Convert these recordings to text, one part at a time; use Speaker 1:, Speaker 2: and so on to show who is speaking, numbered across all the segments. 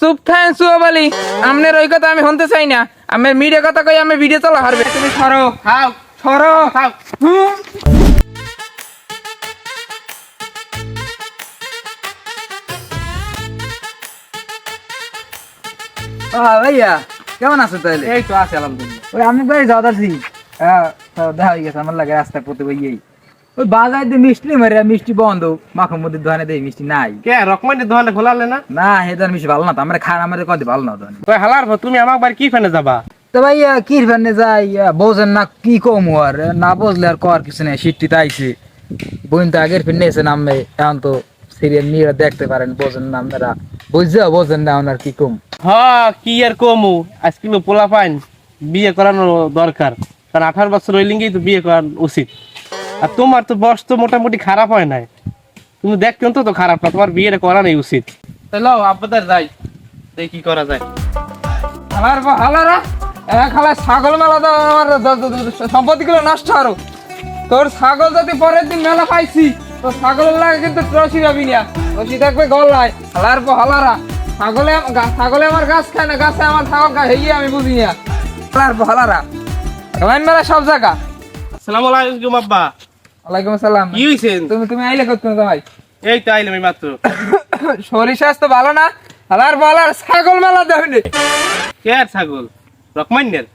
Speaker 1: চুপ থাকেন সুয়াবালি আমনের ওই কথা আমি শুনতে চাই না। আমি মিডিয়া কথা কই আমি ভিডিও চলা হারবে। তুমি সরো।
Speaker 2: খাও
Speaker 1: সরো। হুম।
Speaker 3: ভাইয়া কেমন আছো তাহলে?
Speaker 2: এই তো আছে আলহামদুলিল্লাহ।
Speaker 3: ওই আমি বাড়ি যাওয়া যাচ্ছি। হ্যাঁ। দেখা হয়ে গেছে আমার লাগে রাস্তায় পড়তে বইয়েই। ওই বাজার দিয়ে মিষ্টি মারে মিষ্টি বন্ধ। মাখন মধ্যে দোকানে মিষ্টি নাই।
Speaker 2: কে রকমানের দোকানে খোলালে না?
Speaker 3: না হেদার মিষ্টি ভালো না তো আমরা খান আমাদের কত ভালো না দোকানে
Speaker 2: তো হালার তুমি আমার বাড়ি কি ফেনে যাবা?
Speaker 3: তো ভাইয়া কি ফেনে যাই বোঝেন না কি কম আর না বুঝলে আর কর কিছু নেই আইছে। বোন তো আগের ফিরে নামবে এখন তো সিরিয়াল নিয়ে দেখতে পারেন বোঝেন না আপনারা। বুঝছে বোঝেন না ওনার কি কম।
Speaker 2: হ কি আর কমু? আজকে পোলা পাইন বিয়ে করানো দরকার। কারণ আঠারো বছর হইলেই তো বিয়ে করা উচিত। আর তোমার তো বয়স তো মোটামুটি খারাপ হয় নাই। তুমি দেখতে তো তো খারাপ না তোমার বিয়েটা করানোই উচিত। তাহলে আব্বাদার যাই। দেখি কি করা যায়।
Speaker 1: পর হালারা এক হালা ছাগল মেলা দাও আমার সম্পত্তি গুলো নষ্ট আরও। তোর ছাগল যদি পরের দিন মেলা পাইছি তো ছাগলের লাগে কিন্তু রসি পাবি না। রসি থাকবে গলায়। হালার পর হালারা ছাগলে ছাগলে আমার গাছ খায় না গাছে আমার ছাগল খায় হেয়ে আমি বুঝি না। হালার পর হালারা রামায়ণ মেলা সব জায়গা।
Speaker 2: আসসালামু আলাইকুম আব্বা।
Speaker 1: ওয়ালাইকুম আসসালাম।
Speaker 2: কি
Speaker 1: তুমি তুমি আইলে করতে ভাই
Speaker 2: এই তো আইলাম মাত্র।
Speaker 1: শরীর স্বাস্থ্য ভালো না? পর হালার ছাগল মেলা দেবে
Speaker 2: কে ছাগল? রকমান্যের।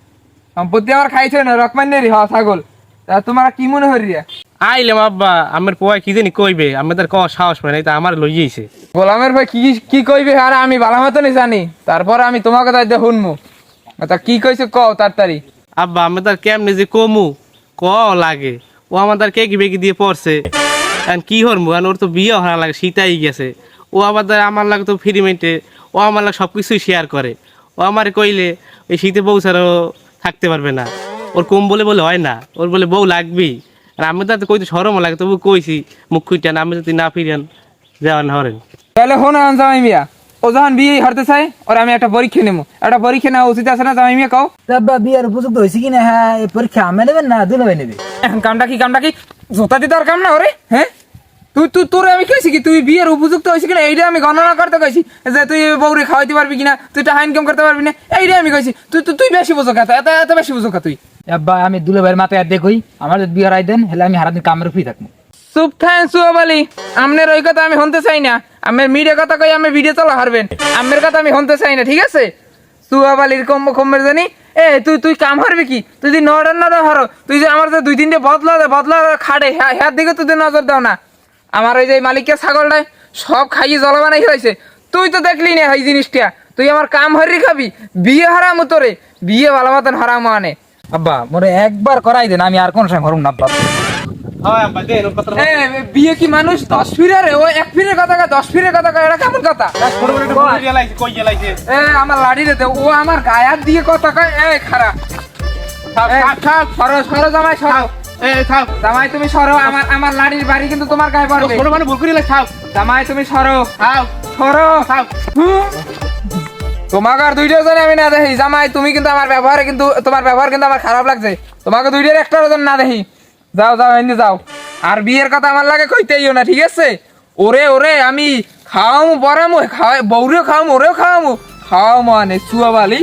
Speaker 1: সম্পত্তি আমার খাইছে না রকমান্নেরই হ ছাগল। তা তোমার কি মনে হরি রে
Speaker 2: আইলাম আব্বা আমার পোয়া কি জানি কইবে? আমাদের ক সাহস পায় নাই তা আমার লইয়েছে
Speaker 1: গোলামের ভাই কি কি কইবে? আর আমি ভালো মতনই জানি। তারপর আমি তোমাকে তাই দিয়ে শুনমু। তা কি কইছে কও তাড়াতাড়ি।
Speaker 2: আব্বা আমি আমাদের কেমনে যে কমু? ক লাগে? ও আমাদের কে কি বেগি দিয়ে পড়ছে। কি হরমু এখন ওর তো বিয়ে হওয়ার লাগে শীতাই গেছে। ও আমাদের, আমার লাগে তো ফ্রি মেন্টে ও আমার লাগে সব কিছুই শেয়ার করে। ও আমার কইলে ওই শীতে বউ ছাড়াও থাকতে পারবে না। ওর কম বলে বলে হয় না, ওর বলে বউ লাগবেই। আর আমি তো কইতে সরম লাগে, তবু কইছি মুখ খুঁজতেন আমি যদি না ফিরেন যাওয়ান হরেন।
Speaker 1: তাহলে শোনো আনজামাই মিয়া ও যখন বিয়ে হরতে চাই ওর আমি একটা পরীক্ষা নেব। একটা পরীক্ষা নেওয়া উচিত আছে না জামাই মিয়া কও?
Speaker 3: বিয়ার উপযুক্ত হয়েছে কিনা হ্যাঁ এই পরীক্ষা আমি নেবেন না দুলাভাই নেবে?
Speaker 1: এখন কামটা কি কামটা কি? জোতা দিতে আর কাম না ওরে? হ্যাঁ? তুই তুই তোর আমি কইছি কি তুই বিয়ের উপযুক্ত হয়েছি কিনা? এইটা আমি গণনা করতে কইছি যে তুই বউরে খাওয়াইতে পারবি কিনা? তুই টাকা ইনকাম করতে পারবি না? এইটা আমি কইছি। তুই তুই তুই বেশি বুঝো এত এত এত বেশি বুঝো তুই?
Speaker 3: আব্বা আমি দুলাভাইয়ের মাথায় আর দেখই আমার যদি বিয়ে রাই দেন হলে আমি হারাদিন কামের ফ্রি থাকব।
Speaker 1: চুপ থাকেন সুয়াবালি আমনের ওই কথা আমি শুনতে চাই না। আমের মিডিয়া কথা কই, আমি ভিডিও চলা হারবেন। আমের কথা আমি শুনতে চাই না, ঠিক আছে? সুয়াবালির কম কমের জানি। এ, তুই তুই কাম হারবি কি? তুই যদি নড়ার না হার, তুই যে আমার যে দুই তিনটে বদলা দে, বদলা খাড়ে হ্যাঁ হ্যাঁ দিকে তুই নজর দাও না। আমার ওই যে মালিকের ছাগলটাই সব খাইয়ে জল বানাই হয়েছে তুই তো দেখলি না এই জিনিসটা। তুই আমার কাম হারি খাবি, বিয়ে হারামো তোরে। বিয়ে ভালো মতন হারামো আনে।
Speaker 3: আব্বা, মোরে একবার করাই দেন আমি আর কোন সময় ঘরম না আব্বা
Speaker 1: বিয়ে কি মানুষ? দশ ফিরে ও এক ফিরের কথা দশ ফিরের এটা কেমন আমার লাড়ি রে ও আমার গায়ার দিয়ে কথা কয় এ খারাপ
Speaker 2: থাক থাক থাক
Speaker 1: সরো সরো জামাই সরো। জামাই তুমি সরো আমার আমার লাড়ির বাড়ি কিন্তু তোমার গায়ে পড়বে।
Speaker 2: মানে ভুল করিলে
Speaker 1: জামাই তুমি সরো।
Speaker 2: থাক
Speaker 1: সরো। হুম। তোমাকে আর দুইটা জন আমি না দেখি জামাই তুমি কিন্তু আমার ব্যবহারে কিন্তু তোমার ব্যবহার কিন্তু আমার খারাপ লাগছে। তোমাকে দুইটার একটা জন না দেখি যাও যাও, এনে যাও। আর বিয়ের কথা আমার লাগে কইতেইও না, ঠিক আছে? ওরে ওরে, আমি খাওয়ামু, পরামো, খাওয়া বৌরেও খাওয়ামু, ওরেও খাওয়ামু। খাওয়ামু মানে সুয়াবালি